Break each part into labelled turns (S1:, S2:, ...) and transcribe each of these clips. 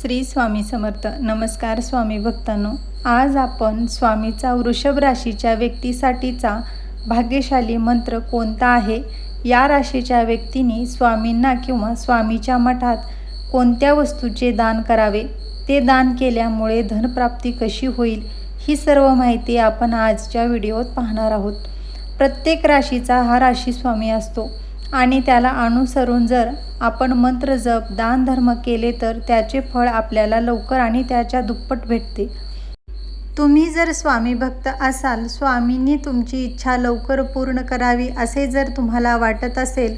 S1: श्री स्वामी समर्थ. नमस्कार स्वामी भक्तांनो. आज आपण स्वामीचा वृषभ राशीच्या व्यक्तीसाठीचा भाग्यशाली मंत्र कोणता आहे? या राशीच्या व्यक्तीने स्वामींना किंवा स्वामीच्या मठात कोणत्या वस्तूचे दान करावे? ते दान केल्यामुळे धनप्राप्ती कशी होईल? ही सर्व माहिती आपण आजच्या व्हिडिओत पाहणार आहोत. प्रत्येक राशीचा हा राशी स्वामी असतो. आणि त्याला अनुसरून जर आपण मंत्र जप दानधर्म केले तर त्याचे फळ आपल्याला लवकर आणि त्याच्या दुप्पट भेटते. तुम्ही जर स्वामी भक्त असाल स्वामींनी तुमची इच्छा लवकर पूर्ण करावी असे जर तुम्हाला वाटत असेल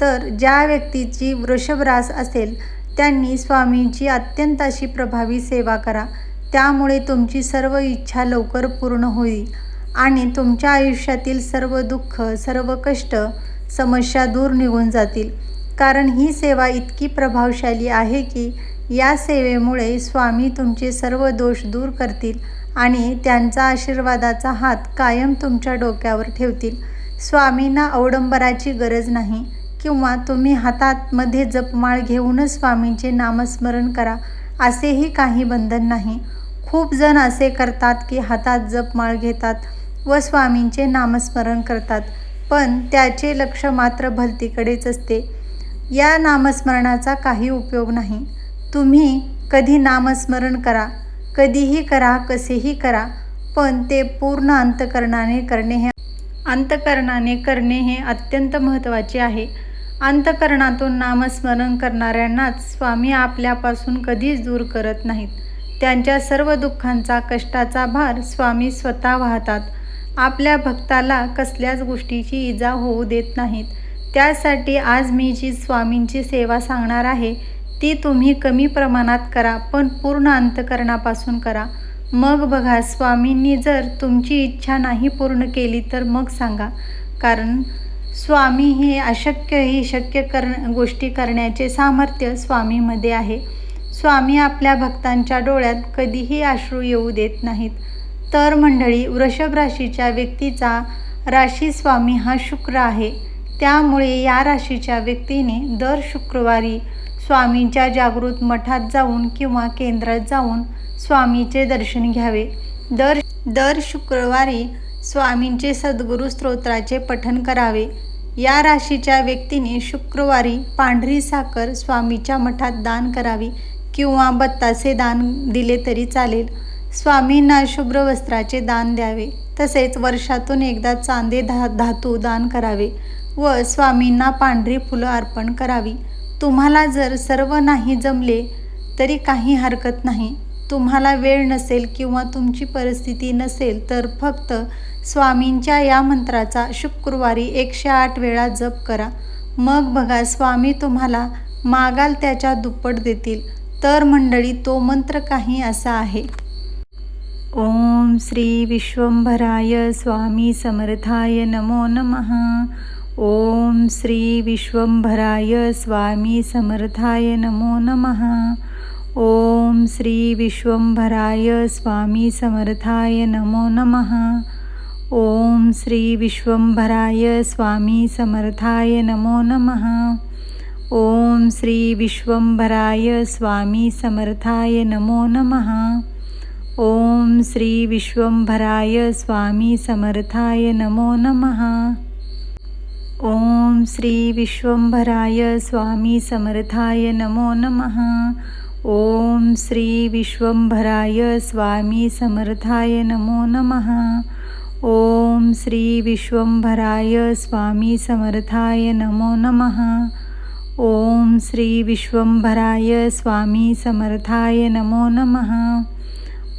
S1: तर ज्या व्यक्तीची वृषभरास असेल त्यांनी स्वामींची अत्यंत अशी प्रभावी सेवा करा. त्यामुळे तुमची सर्व इच्छा लवकर पूर्ण होईल आणि तुमच्या आयुष्यातील सर्व दुःख सर्व कष्ट समस्या दूर निघून जातील. कारण ही सेवा इतकी प्रभावशाली आहे की या सेवेमुळे स्वामी तुमचे सर्व दोष दूर करतील आणि त्यांचा आशीर्वादाचा हात कायम तुमच्या डोक्यावर ठेवतील. स्वामींना अवडंबराची गरज नाही किंवा तुम्ही हातातमध्ये जपमाळ घेऊनच स्वामींचे नामस्मरण करा असेही काही बंधन नाही. खूप जण असे करतात की हातात जपमाळ घेतात व स्वामींचे नामस्मरण करतात. पण त्याचे लक्ष मात्र भलतीकडेच असते. या नामस्मरणाचा काही उपयोग नाही. तुम्ही कधी नामस्मरण करा कधीही करा कसेही करा पण ते पूर्ण अंतकरणाने करणे हे अंतकरणाने करणे हे अत्यंत महत्त्वाचे आहे. अंतकरणातून नामस्मरण करणाऱ्यांनाच स्वामी आपल्यापासून कधीच दूर करत नाहीत. त्यांच्या सर्व दुःखांचा कष्टाचा भार स्वामी स्वतः वाहतात. आपल्या भक्ताला कसल्याच गोष्टीची इजा होऊ देत नाहीत. त्यासाठी आज मी जी स्वामींची सेवा सांगणार आहे ती तुम्ही कमी प्रमाणात करा पण पूर्ण अंतकरणापासून करा. मग बघा स्वामींनी जर तुमची इच्छा नाही पूर्ण केली तर मग सांगा. कारण स्वामी हे अशक्य ही शक्य कर गोष्टी करण्याचे सामर्थ्य स्वामीमध्ये आहे. स्वामी आपल्या भक्तांच्या डोळ्यात कधीही अश्रू येऊ देत नाहीत. तर मंडळी वृषभ राशीच्या व्यक्तीचा राशी स्वामी हा शुक्र आहे. त्यामुळे या राशीच्या व्यक्तीने दर शुक्रवारी स्वामींच्या जागृत मठात जाऊन किंवा केंद्रात जाऊन स्वामीचे दर्शन घ्यावे. दर दर शुक्रवारी स्वामींचे सद्गुरू स्तोत्राचे पठण करावे. या राशीच्या व्यक्तीने शुक्रवारी पांढरी साखर स्वामीच्या मठात दान करावी किंवा बत्तासे दान दिले तरी चालेल. स्वामींना शुभ्र वस्त्राचे दान द्यावे. तसेच वर्षातून एकदा चांदे धा धातू दान करावे व स्वामींना पांढरी फुलं अर्पण करावी. तुम्हाला जर सर्व नाही जमले तरी काही हरकत नाही. तुम्हाला वेळ नसेल किंवा तुमची परिस्थिती नसेल तर फक्त स्वामींच्या या मंत्राचा शुक्रवारी एकशे आठ वेळा जप करा. मग बघा स्वामी तुम्हाला मागाल त्याच्या दुप्पट देतील. तर मंडळी तो मंत्र काही असा आहे. ओम श्री विश्वंभराय स्वामी समर्थाय नमो नमः। ओम श्री विश्वंभराय स्वामी समर्थाय नमो नमः। ओम श्री विश्वंभराय स्वामी समर्थाय नमो नमः। ओम श्री विश्वंभराय स्वामी समर्थाय नमो नमः। ओम श्री विश्वंभराय स्वामी समर्थाय नमो नमः। ओम श्री विश्वंभराय स्वामी समर्थाय नमो नमः। ओम श्री विश्वंभराय स्वामी समर्थाय नमो नमः। ओम श्री विश्वंभराय स्वामी समर्थाय नमो नमः। ओम श्री विश्वंभराय स्वामी समर्थाय नमो नमः। ओम श्री विश्वंभराय स्वामी समर्थाय नमो नमः।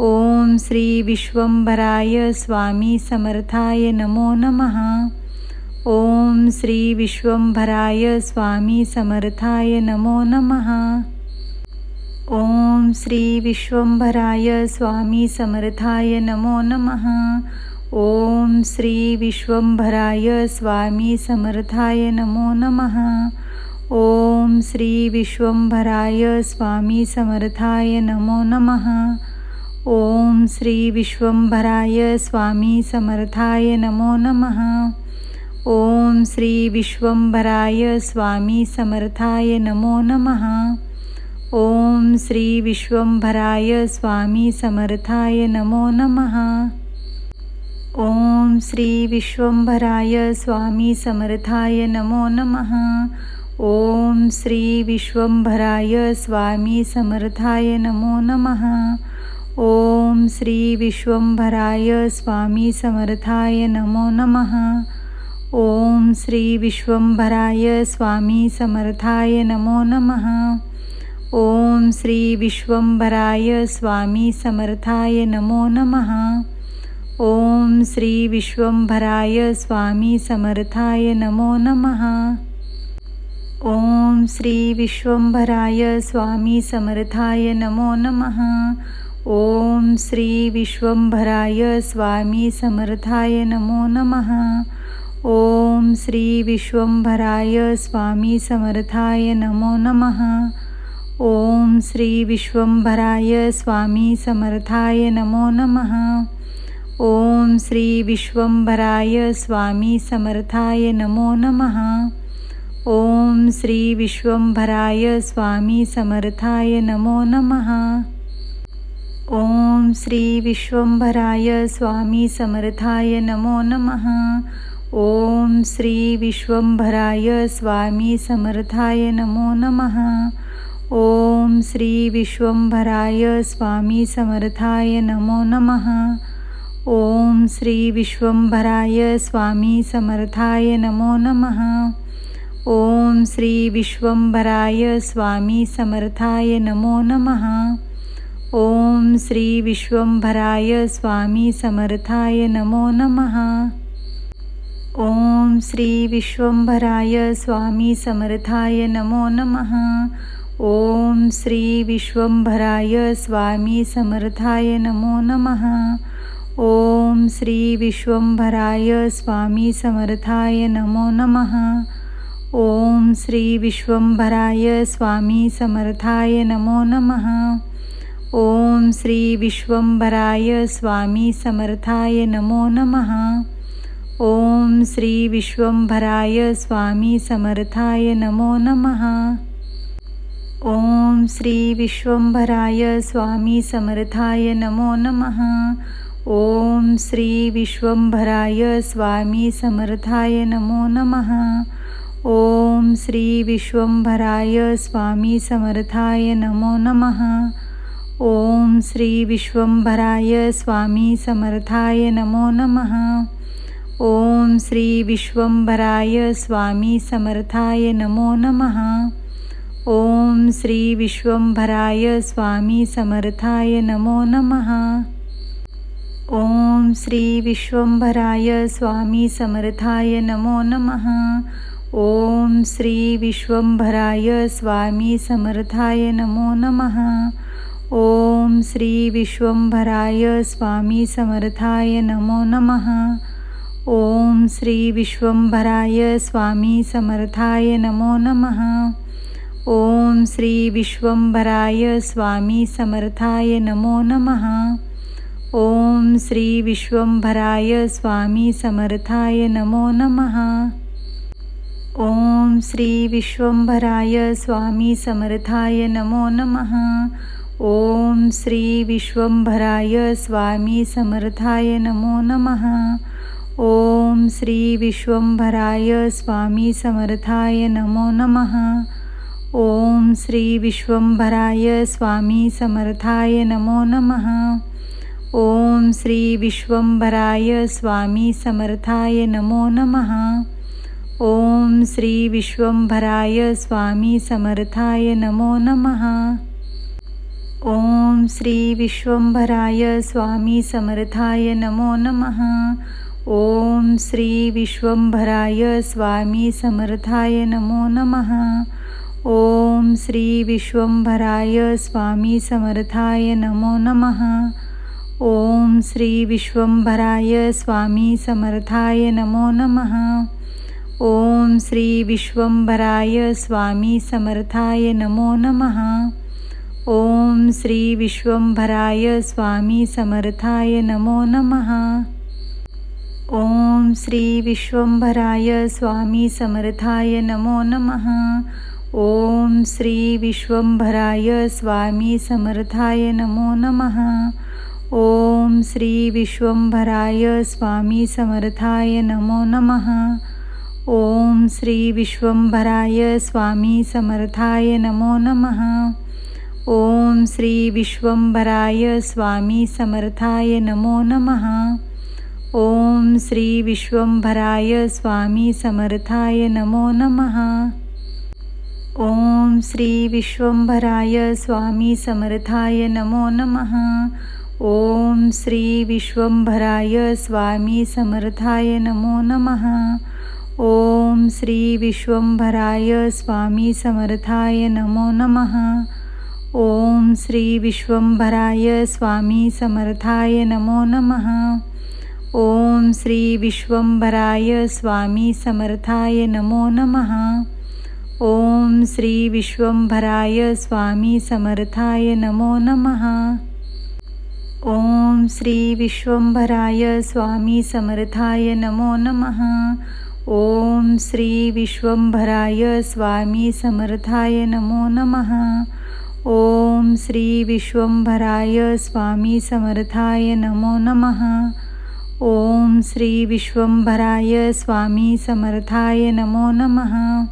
S1: ओम श्री विश्वंभराय स्वामी समर्थाय नमो नमः। ओम श्री विश्वंभराय स्वामी समर्थाय नमो नमः। ओम श्री विश्वंभराय स्वामी समर्थाय नमो नमः। ओम श्री विश्वंभराय स्वामी समर्थाय नमो नमः। ओम श्री विश्वंभराय स्वामी समर्थाय नमो नमः। ओम श्री विश्वंभराय स्वामी समर्थाय नमो नमः। ओम श्री विश्वंभराय स्वामी समर्थाय नमो नमः। ओम श्री विश्वंभराय स्वामी समर्थाय नमो नमः। ओम श्री विश्वंभराय स्वामी समर्थाय नमो नमः। ओम श्री विश्वंभराय स्वामी समर्थाय नमो नमः। ओम श्री विश्वंभराय स्वामी समर्थाय नमो नमः। ओम श्री विश्वंभराय स्वामी समर्थाय नमो नमः। श्री विश्वंभराय स्वामी समर्थाय नमो नमः। ओम श्री विश्वंभराय स्वामी समर्थाय नमो नमः। ओम श्री विश्वंभराय स्वामी समर्थाय नमो नमः। ओम श्री विश्वंभराय स्वामी समर्थाय नमो नमः। ओम श्री विश्वंभराय स्वामी समर्थाय नमो नमः। ओम श्री विश्वंभराय स्वामी समर्थाय नमो नमः। ओम श्री विश्वंभराय स्वामी समर्थाय नमो नमः। ओम श्री विश्वंभराय स्वामी समर्थाय नमो नमः। ओम श्री विश्वंभराय स्वामी समर्थाय नमो नमः। ओम श्री विश्वंभराय स्वामी समर्थाय नमो नमः। ओम श्री विश्वंभराय स्वामी समर्थाय नमो नमः। ओम श्री विश्वंभराय स्वामी समर्थाय नमो नमः। ओम श्री विश्वंभराय स्वामी समर्थाय नमो नमः। ओम श्री विश्वंभराय स्वामी समर्थाय नमो नमः। ओम श्री विश्वंभराय स्वामी समर्थाय नमो नमः। ओम श्री विश्वंभराय स्वामी समर्थाय नमो नमः। ओम श्री विश्वंभराय स्वामी समर्थाय नमो नमः। ओम श्री विश्वंभराय स्वामी समर्थाय नमो नमः। ओम श्री विश्वंभराय स्वामी समर्थाय नमो नमः। ओम श्री विश्वंभराय स्वामी समर्थाय नमो नमः। ओम श्री विश्वंभराय स्वामी समर्थाय नमो नमः। ओम श्री विश्वंभराय स्वामी समर्थाय नमो नमः। ओम श्री विश्वंभराय स्वामी समर्थाय नमो नमः। ओम श्री विश्वंभराय स्वामी समर्थाय नमो नमः। ओम श्री विश्वंभराय स्वामी समर्थाय नमो नमः। ओम श्री विश्वंभराय स्वामी समर्थाय नमो नमः। ओम श्री विश्वंभराय स्वामी समर्थाय नमो नमः। ओम श्री विश्वंभराय स्वामी समर्थाय नमो नमः। ओम श्री विश्वंभराय स्वामी समर्थाय नमो नमः। ओम श्री विश्वंभराय स्वामी समर्थाय नमो नमः। श्री विश्वंभराय स्वामी समर्थाय नमो नमः। श्री विश्वंभराय स्वामी समर्थाय नमो नमः। ओम श्री विश्वंभराय स्वामी समर्थाय नमो नमः। ओम श्री विश्वंभराय स्वामी समर्थाय नमो नमः। ओम श्री विश्वंभराय स्वामी समर्थाय नमो नमः। ओम श्री विश्वंभराय स्वामी समर्थाय नमो नमः। ओम श्री विश्वंभराय स्वामी समर्थाय नमो नमः। ओम श्री विश्वंभराय स्वामी समर्थाय नमो नमः। ओम श्री विश्वंभराय स्वामी समर्थाय नमो नमः। ओम श्री विश्वंभराय स्वामी समर्थाय नमो नमः। ओम श्री विश्वंभराय स्वामी समर्थाय नमो नमः। ओम श्री विश्वंभराय स्वामी समर्थाय नमो नमः। ओम श्री विश्वंभराय स्वामी समर्थाय नमो नमः। ओम श्री विश्वंभराय स्वामी समर्थाय नमो नमः। ओम श्री विश्वंभराय स्वामी समर्थाय नमो नमः। श्री विश्वंभराय स्वामी समर्थाय नमो नमः। श्री विश्वंभराय स्वामी समर्थाय नमो नमः। श्री विश्वंभराय स्वामी समर्थाय नमो नमः। ओम श्री विश्वंभराय स्वामी समर्थाय नमो नमः। ओम श्री विश्वंभराय स्वामी समर्थाय नमो नमः। ओम श्री विश्वंभराय स्वामी समर्थाय नमो नमः। ओम श्री विश्वंभराय स्वामी समर्थाय नमो नमः। ओम श्री विश्वंभराय स्वामी समर्थाय नमो नमः। ओम श्री विश्वंभराय स्वामी समर्थाय नमो नमः। ओम श्री विश्वंभराय स्वामी समर्थाय नमो नमः। ओम श्री विश्वंभराय स्वामी समर्थाय नमो नमः। ओम श्री विश्वंभराय स्वामी समर्थाय नमो नमः। ओम श्री विश्वंभराय स्वामी समर्थाय नमो नमः। ओम श्री विश्वंभराय स्वामी समर्थाय नमो नमः. ओम श्री विश्वंभराय स्वामी समर्थाय नमो नमः.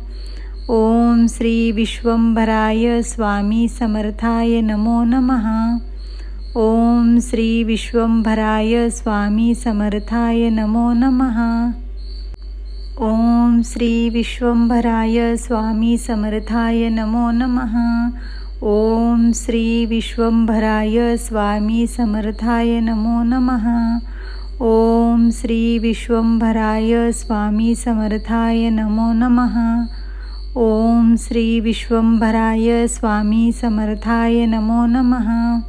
S1: ओम श्री विश्वंभराय स्वामी समर्थाय नमो नमः. ओम श्री विश्वंभराय स्वामी समर्थाय नमो नमः. ओम श्री विश्वंभराय स्वामी समर्थाय नमो नमः. ओम श्री विश्वंभराय स्वामी समर्थाय नमो नमः। ओम श्री विश्वंभराय स्वामी समर्थाय नमो नमः। ओम श्री विश्वंभराय स्वामी समर्थाय नमो नमः।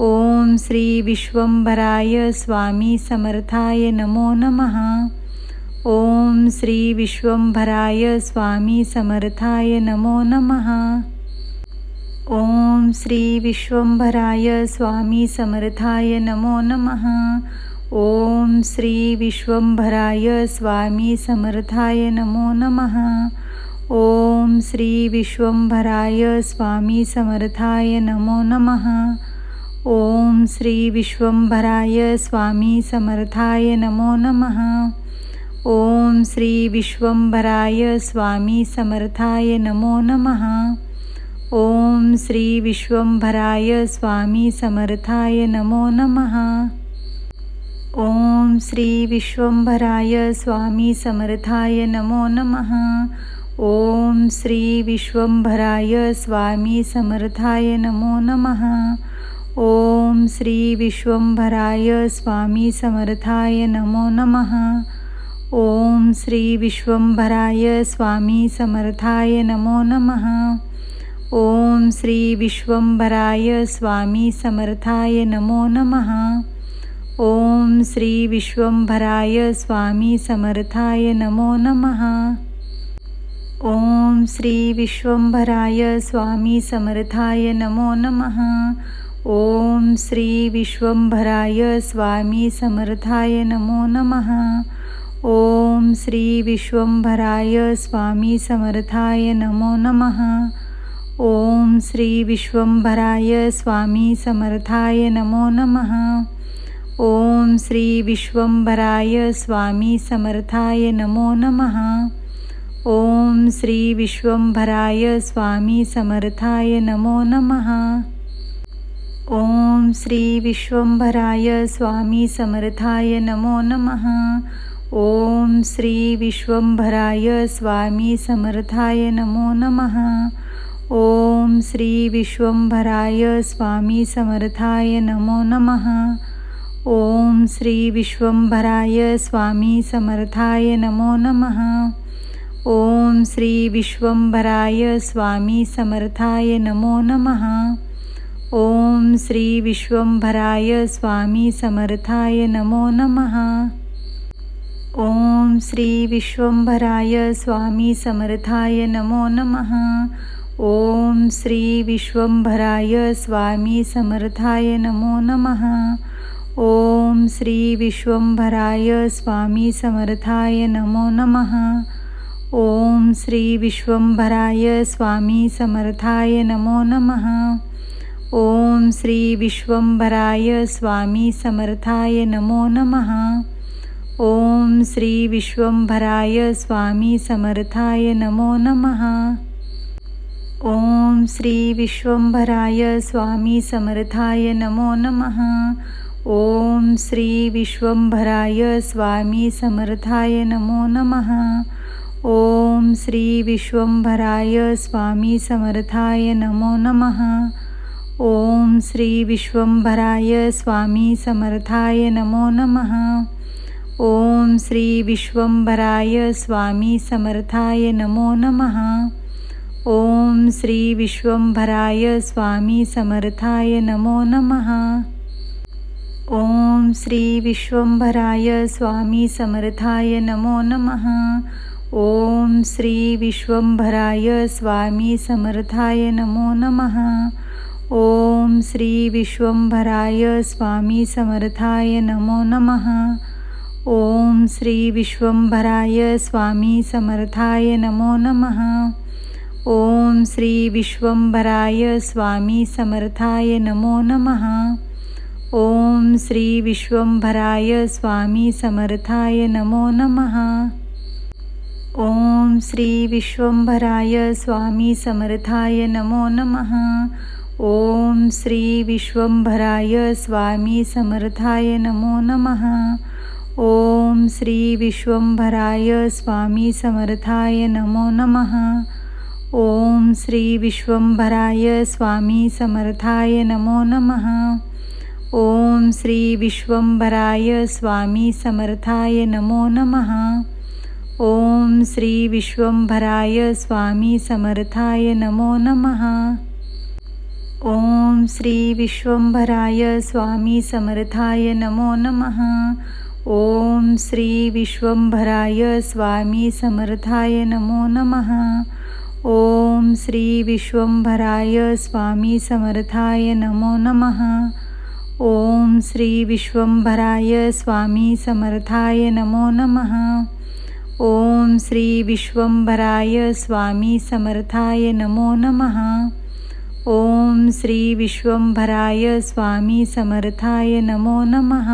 S1: ओम श्री विश्वंभराय स्वामी समर्थाय नमो नमः। ओम श्री विश्वंभराय स्वामी समर्थाय नमो नमः। ओम श्री विश्वंभराय स्वामी समर्थाय नमो नमः। ओम श्री विश्वंभराय स्वामी समर्थाय नमो नमः। ओम श्री विश्वंभराय स्वामी समर्थाय नमो नमः। ओम श्री विश्वंभराय स्वामी समर्थाय नमो नमः। ओम श्री विश्वंभराय स्वामी समर्थाय नमो नमः। ओम श्री विश्वंभराय स्वामी समर्थाय नमो नमः। ओम श्री विश्वंभराय स्वामी समर्थाय नमो नमः। श्री विश्वंभराय स्वामी समर्थाय नमो नमः। श्री विश्वंभराय स्वामी समर्थाय नमो नमः। ओम श्री विश्वंभराय स्वामी समर्थाय नमो नमः। ओम श्री विश्वंभराय स्वामी समर्थाय नमो नमः। ओम श्री विश्वंभराय स्वामी समर्थाय नमो नमः। ओम श्री विश्वंभराय स्वामी समर्थाय नमो नमः। ओम श्री विश्वंभराय स्वामी समर्थाय नमो नमः। ओम श्री विश्वंभराय स्वामी समर्थाय नमो नमः। ओम श्री विश्वंभराय स्वामी समर्थाय नमो नमः। ओम श्री विश्वंभराय स्वामी समर्थाय नमो नमः। ओम श्री विश्वंभराय स्वामी समर्थाय नमो नमः। ओम श्री विश्वंभराय स्वामी समर्थाय नमो नमः। ओम श्री विश्वंभराय स्वामी समर्थाय नमो नमः। ओम श्री विश्वंभराय स्वामी समर्थाय नमो नमः. ओम श्री विश्वंभराय स्वामी समर्थाय नमो नमः. ओम श्री विश्वंभराय स्वामी समर्थाय नमो नमः. ओम श्री विश्वंभराय स्वामी समर्थाय नमो नमः. ओम श्री विश्वंभराय स्वामी समर्थाय नमो नमः. ओम श्री विश्वंभराय स्वामी समर्थाय नमो नमः। ओम श्री विश्वंभराय स्वामी समर्थाय नमो नमः। श्री विश्वंभराय स्वामी समर्थाय नमो नमः। श्री विश्वंभराय स्वामी समर्थाय नमो नमः। ओम श्री विश्वंभराय स्वामी समर्थाय नमो नमः। ओम श्री विश्वंभराय स्वामी समर्थाय नमो नमः। ओम श्री विश्वंभराय स्वामी समर्थाय नमो नमः। ओम श्री विश्वंभराय स्वामी समर्थाय नमो नमः। ओम श्री विश्वंभराय स्वामी समर्थाय नमो नमः। ओम श्री विश्वंभराय स्वामी समर्थाय नमो नमः। ओम श्री विश्वंभराय स्वामी समर्थाय नमो नमः। ओम श्री विश्वंभराय स्वामी समर्थाय नमो नमः। ओम श्री विश्वंभराय स्वामी समर्थाय नमो नमः। ओम श्री विश्वंभराय स्वामी समर्थाय नमो नमः। ओम श्री विश्वंभराय स्वामी समर्थाय नमो नमः। ओम श्री विश्वंभराय स्वामी समर्थाय नमो नमः। ओम श्री विश्वंभराय स्वामी समर्थाय नमो नमः। ओम श्री विश्वंभराय स्वामी समर्थाय नमो नमः। ओम श्री विश्वंभराय स्वामी समर्थाय नमो नमः। ओम श्री विश्वंभराय स्वामी समर्थाय नमो नमः। ओम श्री विश्वंभराय स्वामी समर्थाय नमो नमः। ओम श्री विश्वंभराय स्वामी समर्थाय नमो नमः। ओम श्री विश्वंभराय स्वामी समर्थाय नमो नमः। ओम श्री विश्वंभराय स्वामी समर्थाय नमो नमः। ओम श्री विश्वंभराय स्वामी समर्थाय नमो नमः। ओम श्री विश्वंभराय स्वामी समर्थाय नमो नमः। ओम श्री विश्वंभराय स्वामी समर्थाय नमो नमः। श्री विश्वंभराय स्वामी समर्थाय नमो नमः। श्री विश्वंभराय स्वामी समर्थाय नमो नमः।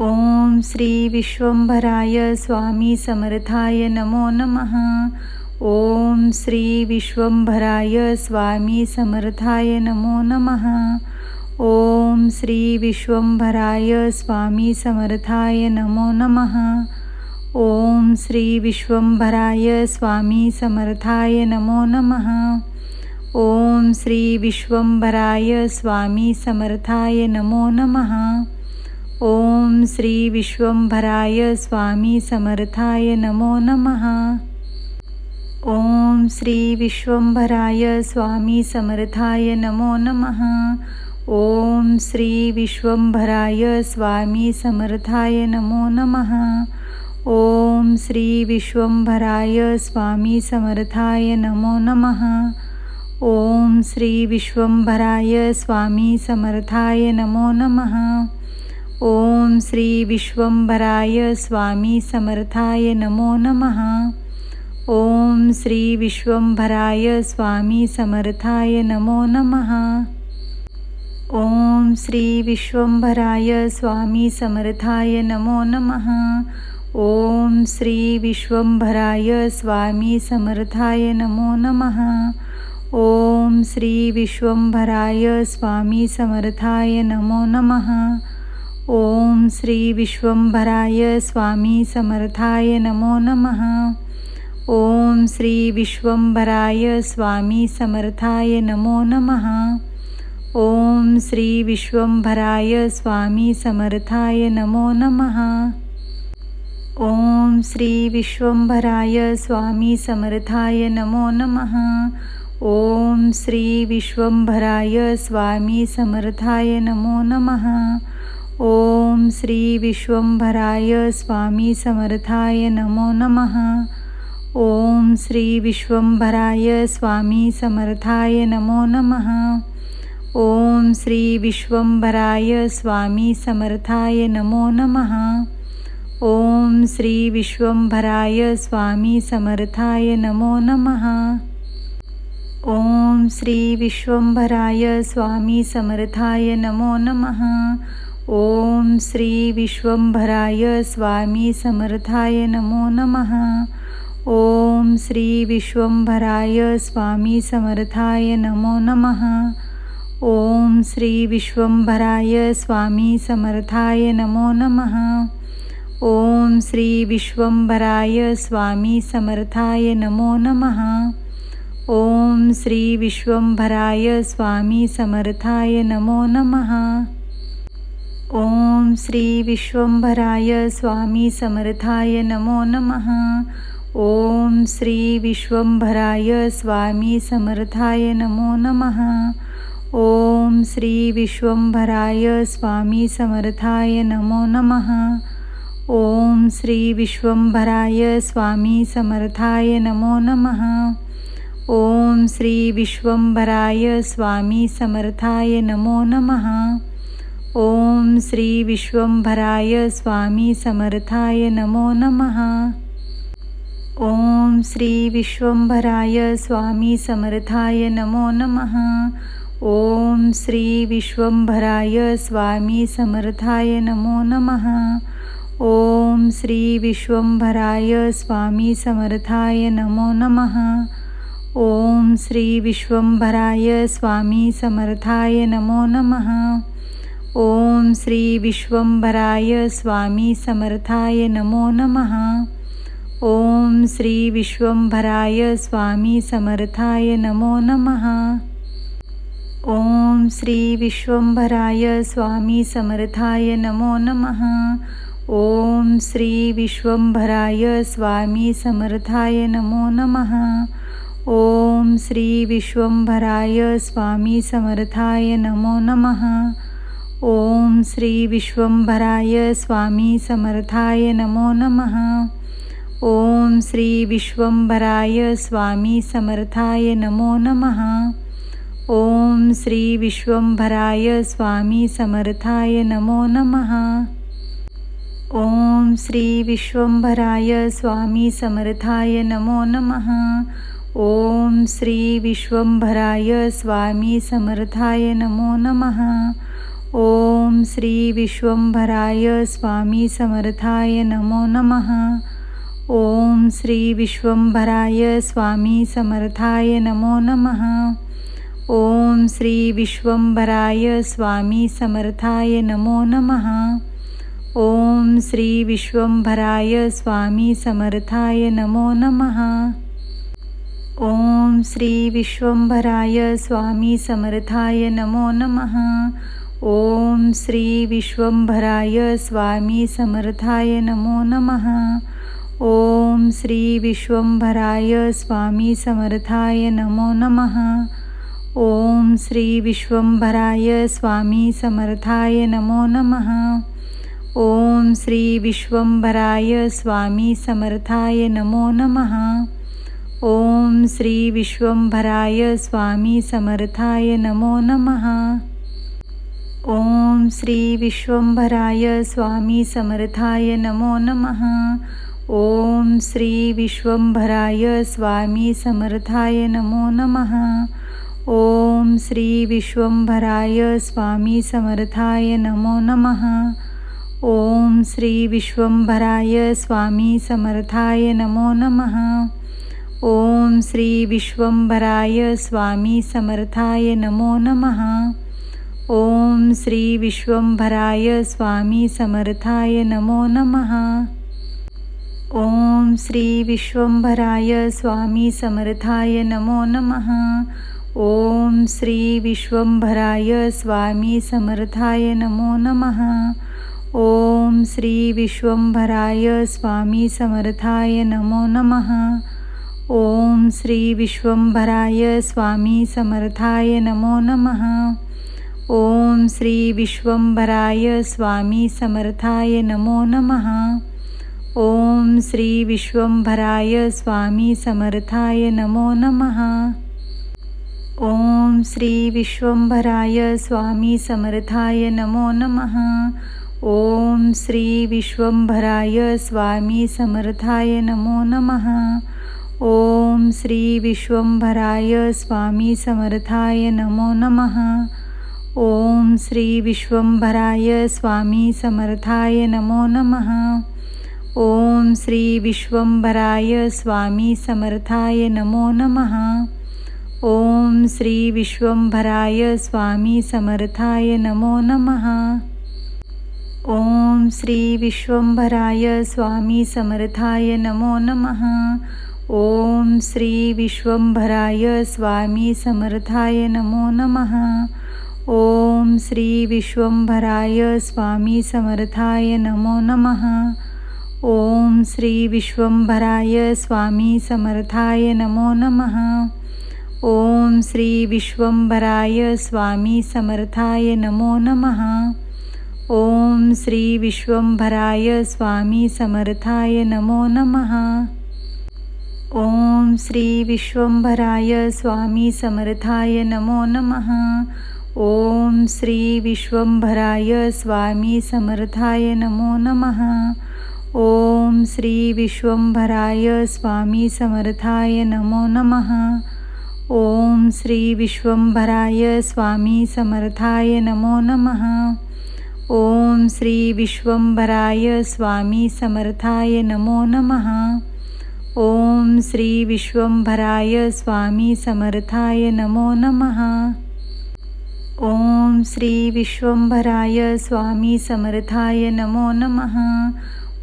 S1: ओम श्री विश्वंभराय स्वामी समर्थाय नमो नमः। ओम श्री विश्वंभराय स्वामी समर्थाय नमो नमः। ओम श्री विश्वंभराय स्वामी समर्थाय नमो नमः। ओम श्री विश्वंभराय स्वामी समर्थाय नमो नमः। ओम श्री विश्वंभराय स्वामी समर्थाय नमो नमः। ओम श्री विश्वंभराय स्वामी समर्थाय नमो नमः। ओम श्री विश्वंभराय स्वामी समर्थाय नमो नमः। ओम श्री विश्वंभराय स्वामी समर्थाय नमो नमः। ओम श्री विश्वंभराय स्वामी समर्थाय नमो नमः। ओम श्री विश्वंभराय स्वामी समर्थाय नमो नमः। ओम श्री विश्वंभराय स्वामी समर्थाय नमो नमः। ओम श्री विश्वंभराय स्वामी समर्थाय नमो नमः। ओम श्री विश्वंभराय स्वामी समर्थाय नमो नमः। ओम श्री विश्वंभराय स्वामी समर्थाय नमो नमः। ओम श्री विश्वंभराय स्वामी समर्थाय नमो नमः। ओम श्री विश्वंभराय स्वामी समर्थाय नमो नमः। ओम श्री विश्वंभराय स्वामी समर्थाय नमो नमः। ओम श्री विश्वंभराय स्वामी समर्थाय नमो नमः। ओम श्री विश्वंभराय स्वामी समर्थाय नमो नमः। ओम श्री विश्वंभराय स्वामी समर्थाय नमो नमः। ओम श्री विश्वंभराय स्वामी समर्थाय नमो नमः। ओम श्री विश्वंभराय स्वामी समर्थाय नमो नमः। ओम श्री विश्वंभराय स्वामी समर्थाय नमो नमः। ओम श्री विश्वंभराय स्वामी समर्थाय नमो नमः। ओम श्री विश्वंभराय स्वामी समर्थाय नमो नमः। ओम श्री विश्वंभराय स्वामी समर्थाय नमो नमः। ओम श्री विश्वंभराय स्वामी समर्थाय नमो नमः. ओम श्री विश्वंभराय स्वामी समर्थाय नमो नमः. ओम श्री विश्वंभराय स्वामी समर्थाय नमो नमः. ओम श्री विश्वंभराय स्वामी समर्थाय नमो नमः. ओम श्री विश्वंभराय स्वामी समर्थाय नमो नमः. ओम श्री विश्वंभराय स्वामी समर्थाय नमो नमः। ओम श्री विश्वंभराय स्वामी समर्थाय नमो नमः। ओम श्री विश्वंभराय स्वामी समर्थाय नमो नमः। ओम श्री विश्वंभराय स्वामी समर्थाय नमो नमः। ओम श्री विश्वंभराय स्वामी समर्थाय नमो नमः। ओम श्री विश्वंभराय स्वामी समर्थाय नमो नमः। ओम श्री विश्वंभराय स्वामी समर्थाय नमो नमः। ओम श्री विश्वंभराय स्वामी समर्थाय नमो नमः। ओम श्री विश्वंभराय स्वामी समर्थाय नमो नमः। ओम श्री विश्वंभराय स्वामी समर्थाय नमो नमः। ओम श्री विश्वंभराय स्वामी समर्थाय नमो नमः। ओम श्री विश्वंभराय स्वामी समर्थाय नमो नमः। ओम श्री विश्वंभराय स्वामी समर्थाय नमो नमः। ओम श्री विश्वंभराय स्वामी समर्थाय नमो नमः। ओम श्री विश्वंभराय स्वामी समर्थाय नमो नमः। ओम श्री विश्वंभराय स्वामी समर्थाय नमो नमः। ओम श्री विश्वंभराय स्वामी समर्थाय नमो नमः। ओम श्री विश्वंभराय स्वामी समर्थाय नमो नमः। ओम श्री विश्वंभराय स्वामी समर्थाय नमो नमः। ओम श्री विश्वंभराय स्वामी समर्थाय नमो नमः। ओम श्री विश्वंभराय स्वामी समर्थाय नमो नमः। ओम श्री विश्वंभराय स्वामी समर्थाय नमो नमः। ओम श्री विश्वंभराय स्वामी समर्थाय नमो नमः। ओम श्री विश्वंभराय स्वामी समर्थाय नमो नमः। ओम श्री विश्वंभराय स्वामी समर्थाय नमो नमः। ओम श्री विश्वंभराय स्वामी समर्थाय नमो नमः। ओम श्री विश्वंभराय स्वामी समर्थाय नमो नमः। श्री विश्वंभराय स्वामी समर्थाय नमो नमः। श्री विश्वंभराय स्वामी समर्थाय नमो नमः। ओम श्री विश्वंभराय स्वामी समर्थाय नमो नमः। ओम श्री विश्वंभराय स्वामी समर्थाय नमो नमः। ओम श्री विश्वंभराय स्वामी समर्थाय नमो नमः। ओम श्री विश्वंभराय स्वामी समर्थाय नमो नमः। ओम श्री विश्वंभराय स्वामी समर्थाय नमो नमः। ओम श्री विश्वंभराय स्वामी समर्थाय नमो नमः। ओम श्री विश्वंभराय स्वामी समर्थाय नमो नमः। ओम श्री विश्वंभराय स्वामी समर्थाय नमो नमः। ओम श्री विश्वंभराय स्वामी समर्थाय नमो नमः। ओम श्री विश्वंभराय स्वामी समर्थाय नमो नमः। ओम श्री विश्वंभराय स्वामी समर्थाय नमो नमः। ओम श्री विश्वंभराय स्वामी समर्थाय नमो नमः। ओम श्री विश्वंभराय स्वामी समर्थाय नमो नमः। श्री विश्वंभराय स्वामी समर्थाय नमो नमः। श्री विश्वंभराय स्वामी समर्थाय नमो नमः। श्री विश्वंभराय स्वामी समर्थाय नमो नमः। ओम श्री विश्वंभराय स्वामी समर्थाय नमो नमः। ओम श्री विश्वंभराय स्वामी समर्थाय नमो नमः। ओम श्री विश्वंभराय स्वामी समर्थाय नमो नमः। ओम श्री विश्वंभराय स्वामी समर्थाय नमो नमः। ओम श्री विश्वंभराय स्वामी समर्थाय नमो नमः। ओम श्री विश्वंभराय स्वामी समर्थाय नमो नमः। ओम श्री विश्वंभराय स्वामी समर्थाय नमो नमः। ओम श्री विश्वंभराय स्वामी समर्थाय नमो नमः। ओम श्री विश्वंभराय स्वामी समर्थाय नमो नमः। ओम श्री विश्वंभराय स्वामी समर्थाय नमो नमः। ओम श्री विश्वंभराय स्वामी समर्थाय नमो नमः। ओम श्री विश्वंभराय स्वामी समर्थाय नमो नमः। ओम श्री विश्वंभराय स्वामी समर्थाय नमो नमः। ओम श्री विश्वंभराय स्वामी समर्थाय नमो नमः। ओम श्री विश्वंभराय स्वामी समर्थाय नमो नमः।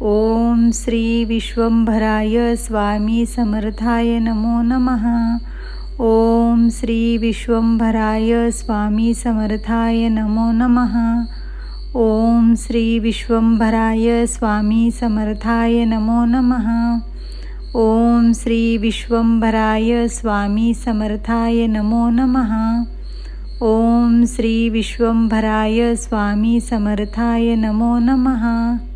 S1: ओम श्री विश्वंभराय स्वामी समर्थाय नमो नमः। ओम श्री विश्वंभराय स्वामी समर्थाय नमो नमः। ओम श्री विश्वंभराय स्वामी समर्थाय नमो नमः। ओम श्री विश्वंभराय स्वामी समर्थाय नमो नमः। ओम श्री विश्वंभराय स्वामी समर्थाय नमो नमः।